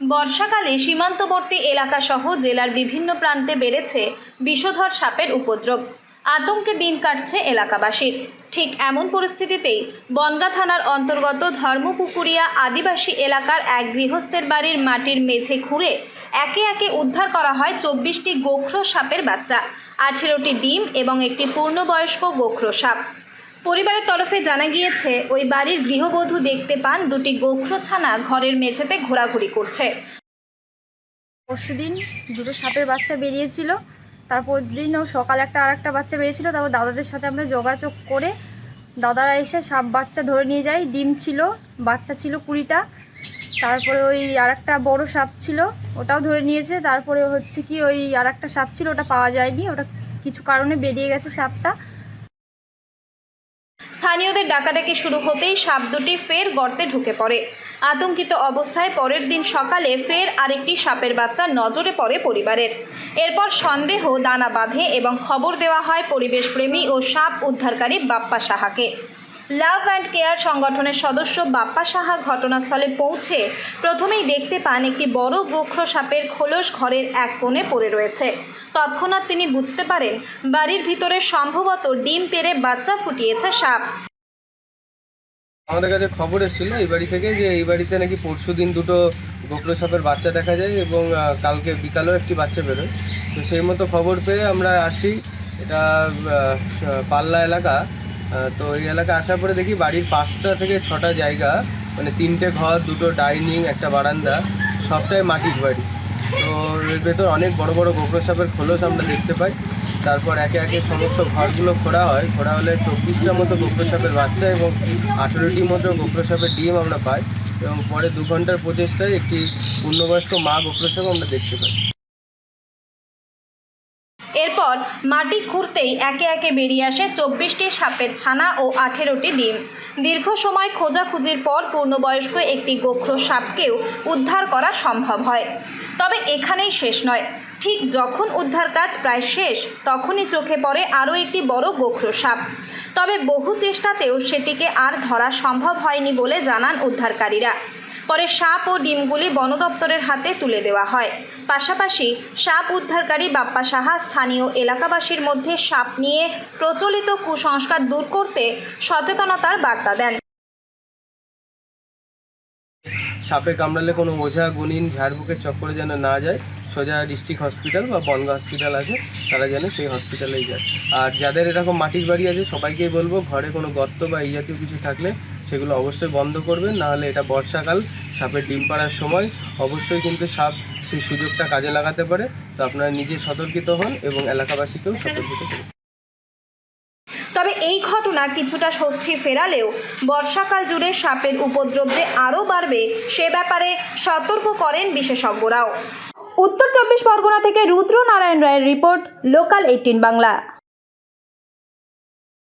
বর্ষাকালে সীমান্তবর্তী এলাকাসহ জেলার বিভিন্ন প্রান্তে বেড়েছে বিষধর সাপের উপদ্রব। আতঙ্কে দিন কাটছে এলাকাবাসীর। ঠিক এমন পরিস্থিতিতেই বনগা থানার অন্তর্গত ধর্মপুকুরিয়া আদিবাসী এলাকার এক গৃহস্থের বাড়ির মাটির মেঝে খুঁড়ে একে একে উদ্ধার করা হয় চব্বিশটি গোখরো সাপের বাচ্চা, আঠেরোটি ডিম এবং একটি পূর্ণবয়স্ক গোখরো সাপ। পরিবারের তরফে জানা গিয়েছে, ওই বাড়ির গৃহবধূ দেখতে পান দুটি গোখরো ছানা ঘরের মেঝেতে ঘোরাঘুরি করছে। পরশুদিন দুটো সাপের বাচ্চা বেরিয়েছিল, তারপর দিনও সকাল একটা আর একটা বাচ্চা বেরিয়েছিল, তারপর দাদাদের সাথে আমরা যোগাযোগ করে দাদারা এসে সাপ বাচ্চা ধরে নিয়ে যায়, ডিম ছিল, বাচ্চা ছিল কুড়িটা, তারপরে ওই আর একটা বড় সাপ ছিল, ওটাও ধরে নিয়েছে, তারপরে হচ্ছে কি ওই আর একটা সাপ ছিল, ওটা পাওয়া যায়নি, ওটা কিছু কারণে বেরিয়ে গেছে সাপটা। স্থানীয়দের ডাকাডাকি শুরু হতেই সাপ দুটি ফের গর্তে ঢুকে পড়ে। আতঙ্কিত অবস্থায় পরের দিন সকালে ফের আরেকটি সাপের বাচ্চা নজরে পড়ে পরিবারের। এরপর সন্দেহ, দানা বাঁধে এবং খবর দেওয়া হয় পরিবেশপ্রেমী ও সাপ উদ্ধারকারী বাপ্পা সাহাকে। লাভ অ্যান্ড কেয়ার সংগঠনের সদস্য বাপ্পা সাহা ঘটনাস্থলে পৌঁছে প্রথমেই দেখতে পান একটি বড় গোখরো সাপের খোলস ঘরের এক কোণে পড়ে রয়েছে। তৎক্ষণাৎ তিনি বুঝতে পারেন বাড়ির ভিতরে সম্ভবত ডিম পেরে বাচ্চা ফুটিয়েছে সাপ। আমাদের কাছে খবর এসেছিল এই বাড়ি থেকে যে এই বাড়িতে নাকি পরশু দিন দুটো গোখরো সাপের বাচ্চা দেখা যায় এবং কালকে বিকালেও একটি বাচ্চা বেরোয়। তো সেই মতো খবর পেয়ে আমরা আসি এটা পাল্লা এলাকা। তো এই এলাকা আসার পরে দেখি বাড়ির পাঁচটা থেকে ছটা জায়গা মানে তিনটে ঘর, দুটো ডাইনিং, একটা বারান্দা, সবটাই মাটির বাড়ি। তো এর ভেতর অনেক বড় বড় গোখরো সাপের খোলস আমরা দেখতে পাই। তারপর একে একে সমস্ত ঘরগুলো খোঁড়া হয়। খোঁড়া হলে চব্বিশটা মতো গোখরো সাপের বাচ্চা এবং আঠেরোটি মতো গোখরো সাপের ডিম আমরা পাই এবং পরে দু ঘণ্টার প্রচেষ্টায় একটি পূর্ণবয়স্ক মা গোখরো সাপ আমরা দেখতে পাই। এরপর মাটি খুঁড়তেই একে একে বেরিয়ে আসে চব্বিশটি সাপের ছানা ও আঠেরোটি ডিম। দীর্ঘ সময় খোঁজাখুঁজির পর পূর্ণবয়স্ক একটি গোখরো সাপকেও উদ্ধার করা সম্ভব হয়। তবে এখানেই শেষ নয়। ঠিক যখন উদ্ধার কাজ প্রায় শেষ, তখনই চোখে পড়ে আরও একটি বড় গোখরো সাপ। তবে বহু চেষ্টাতেও সেটিকে আর ধরা সম্ভব হয়নি বলে জানান উদ্ধারকারীরা। পরে সাপ ও ডিমগুলি বন দপ্তরের হাতে তুলে দেওয়া হয়। পাশাপাশি সাপ উদ্ধারকারী বাপ্পা সাহা স্থানীয় এলাকাবাসীর মধ্যে সাপ নিয়ে প্রচলিত কুসংস্কার দূর করতে সচেতনতার বার্তা দেন। সাপে কামড়ালে কোনো ওঝা গুনিন ঝাড়বুকের চক্করে যেন না যায়, সোজা ডিস্ট্রিক্ট হসপিটাল বা বনগা হসপিটাল আছে, তারা যেন সেই হসপিটালেই যায়। আর যাদের এরকম মাটির বাড়ি আছে, সবাইকেই বলব, ঘরে কোনো গর্ত বা এই জাতীয় কিছু থাকলে সেগুলো অবশ্যই বন্ধ করবেন নাহলে এটা বর্ষাকাল, সাপের ডিম পাড়ার সময়। অবশ্যই কিন্তু সাপ সেই সুযোগটা কাজে লাগাতে পারে। তো আপনারা নিজে সতর্কিত হন এবং এলাকাবাসীকেও সতর্কিত করুন। তবে এই ঘটনা কিছুটা স্বস্তি ফেরালেও বর্ষাকাল জুড়ে সাপের উপদ্রব যে আরও বাড়বে, সে ব্যাপারে সতর্ক করেন বিশেষজ্ঞরাও। উত্তর চব্বিশ পরগনা থেকে রুদ্র নারায়ণ রায়ের রিপোর্ট, লোকাল এইটিন বাংলা।